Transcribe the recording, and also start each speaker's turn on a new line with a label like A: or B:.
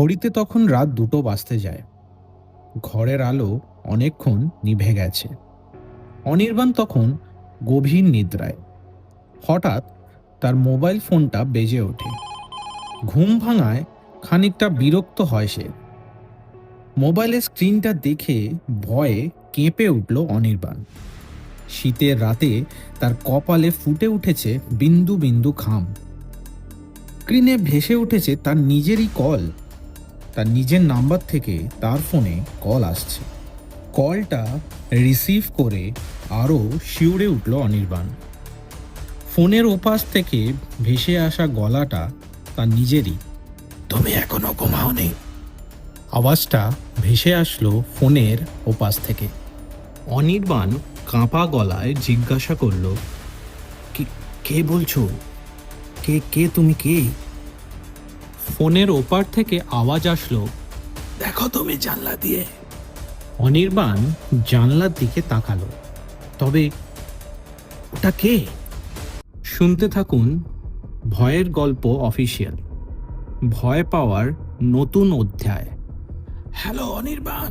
A: ঘড়িতে তখন রাত দুটো বাজতে যায়। ঘরের আলো অনেকক্ষণ নিভে গেছে। অনির্বাণ তখন গভীর নিদ্রায়। হঠাৎ তার মোবাইল ফোনটা বেজে ওঠে। ঘুম ভাঙায় খানিকটা বিরক্ত হয় সে। মোবাইলের স্ক্রিনটা দেখে ভয়ে কেঁপে উঠল অনির্বাণ। শীতের রাতে তার কপালে ফুটে উঠেছে বিন্দু বিন্দু খাম স্ক্রিনে ভেসে উঠেছে তার নিজেরই কল। তার নিজের নাম্বার থেকে তার ফোনে কল আসছে। কলটা রিসিভ করে আরও শিউরে উঠল অনির্বাণ। ফোনের ওপাশ থেকে ভেসে আসা গলাটা তার নিজেরই। তুমি এখনও ঘুমাওনি? আওয়াজটা ভেসে আসলো ফোনের ওপাশ থেকে। অনির্বাণ কাঁপা গলায় জিজ্ঞাসা করল "কি- কে বলছো? কে কে তুমি কে? ফোনের ওপার থেকে আওয়াজ আসলো, দেখো তুমি জানলা দিয়ে। অনির্বাণ জানলার দিকে তাকালো, তবে ওটা কে? শুনতে থাকুন, ভয়ের গল্প অফিসিয়াল। ভয় পাওয়ার নতুন অধ্যায়। হ্যালো অনির্বাণ